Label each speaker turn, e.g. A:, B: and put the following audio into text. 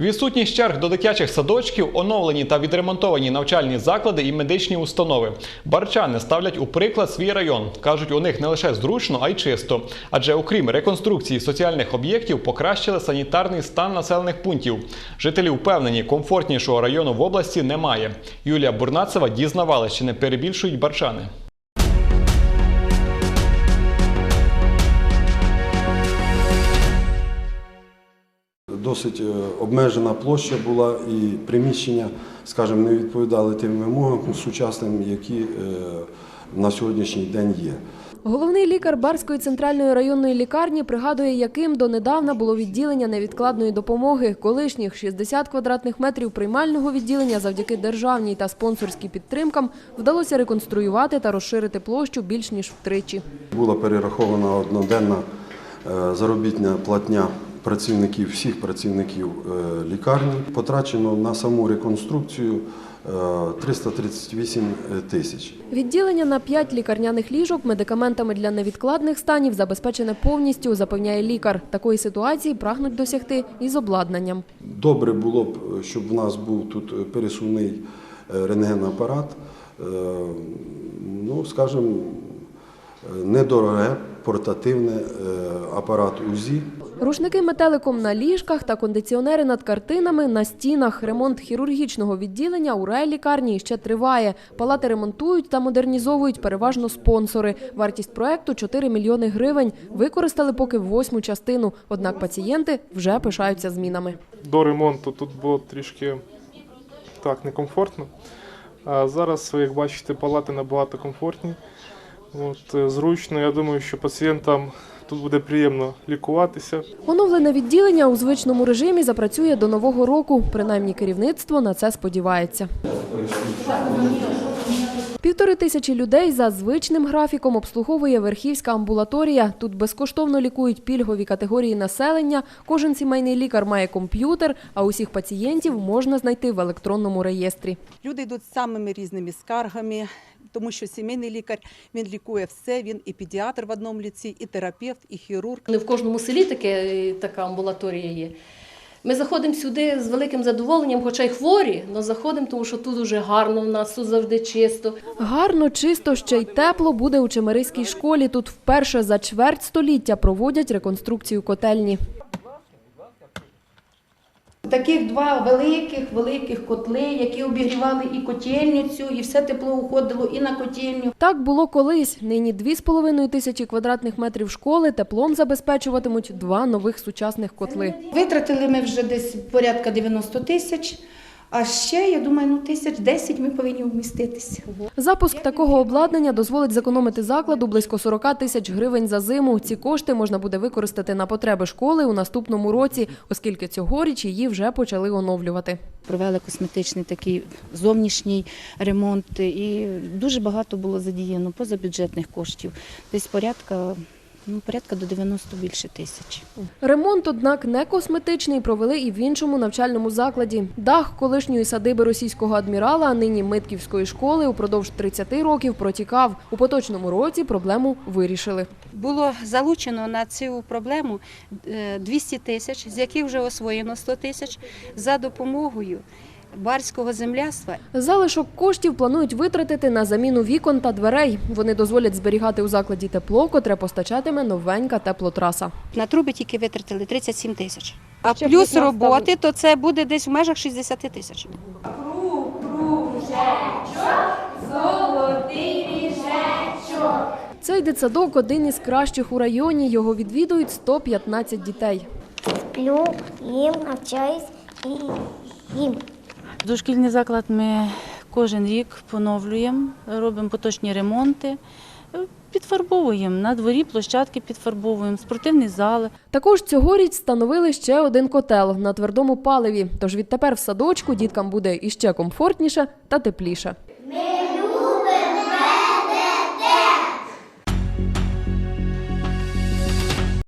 A: Відсутність черг до дитячих садочків, оновлені та відремонтовані навчальні заклади і медичні установи. Барчани ставлять у приклад свій район. кажуть, у них не лише зручно, а й чисто. Адже окрім реконструкції соціальних об'єктів, покращили санітарний стан населених пунктів. Жителі впевнені, комфортнішого району в області немає. Юлія Бурнацева дізнавалася, чи не перебільшують барчани.
B: Досить е, обмежена площа була і приміщення, скажімо, не відповідали тим вимогам сучасним, які е, на сьогоднішній день є.
C: Головний лікар Барської центральної районної лікарні пригадує, яким донедавна було відділення невідкладної допомоги. Колишніх 60 квадратних метрів приймального відділення завдяки державній та спонсорській підтримкам вдалося реконструювати та розширити площу більш ніж втричі.
B: Була перерахована одноденна е, заробітна платня працівників, всіх працівників е, лікарні. Потрачено на саму реконструкцію е, 338 тисяч.
C: Відділення на 5 лікарняних ліжок медикаментами для невідкладних станів забезпечене повністю, запевняє лікар. Такої ситуації прагнуть досягти із обладнанням.
B: Добре було б, щоб в нас був тут пересувний е, рентгенапарат, е, ну, скажімо, е, недороге портативне е, апарат УЗІ.
C: Рушники метеликом на ліжках та кондиціонери над картинами на стінах. Ремонт хірургічного відділення у райлікарні ще триває. Палати ремонтують та модернізовують переважно спонсори. Вартість проекту 4 мільйони гривень. Використали поки восьму частину. Однак пацієнти вже пишаються змінами.
D: До ремонту тут було трішки так некомфортно. А зараз, як бачите, палати набагато комфортні. От, е, зручно, я думаю, що пацієнтам тут буде приємно лікуватися.
C: Оновлене відділення у звичному режимі запрацює до нового року. Принаймні керівництво на це сподівається. Півтори тисячі людей за звичним графіком обслуговує верхівська амбулаторія. Тут безкоштовно лікують пільгові категорії населення. Кожен сімейний лікар має комп'ютер, а усіх пацієнтів можна знайти в електронному реєстрі.
E: Люди йдуть з самими різними скаргами, тому що сімейний лікар він лікує все. Він і педіатр в одному ліці, і терапевт, і хірург.
F: Не в кожному селі таке, така амбулаторія є. Ми заходимо сюди з великим задоволенням, хоча й хворі, але заходимо, тому що тут дуже гарно, в нас тут завжди чисто.
C: Гарно, чисто, ще й тепло буде у Чемерийській школі. Тут вперше за чверть століття проводять реконструкцію котельні.
G: Таких два великих, великих котли, які обігрівали і котельницю, і все тепло уходило і на котельню.
C: Так було колись. Нині 2,5 тисячі квадратних метрів школи теплом забезпечуватимуть два нових сучасних котли.
G: Витратили ми вже десь порядка 90 тисяч, а ще, я думаю, ну тисяч 10 ми повинні вміститися.
C: Запуск такого обладнання дозволить зекономити закладу близько 40 тисяч гривень за зиму. Ці кошти можна буде використати на потреби школи у наступному році, оскільки цьогоріч її вже почали оновлювати.
H: Провели косметичний такий зовнішній ремонт, і дуже багато було задіяно позабюджетних коштів. Десь порядка, ну, порядка до 90 більше тисяч.
C: Ремонт, однак, не косметичний, провели і в іншому навчальному закладі. Дах колишньої садиби російського адмірала, а нині Митківської школи, упродовж 30 років протікав. У поточному році проблему вирішили.
I: Було залучено на цю проблему е, 200 тисяч, з яких вже освоєно 100 тисяч за допомогою барського земляства
C: Залишок коштів планують витратити на заміну вікон та дверей. Вони дозволять зберігати у закладі тепло, котре постачатиме новенька теплотраса.
I: на труби тільки витратили 37 тисяч. А плюс роботи, то це буде десь в межах 60 тисяч.
C: Цей дитсадок один із кращих у районі. Його відвідують 115 дітей.
J: Сплю, їм, навчаюсь і їм.
H: Дошкільний заклад ми кожен рік поновлюємо, робимо поточні ремонти, підфарбовуємо на дворі площадки підфарбовуємо, спортивні зали.
C: Також цьогоріч встановили ще один котел на твердому паливі. Тож відтепер в садочку діткам буде іще комфортніше та тепліше.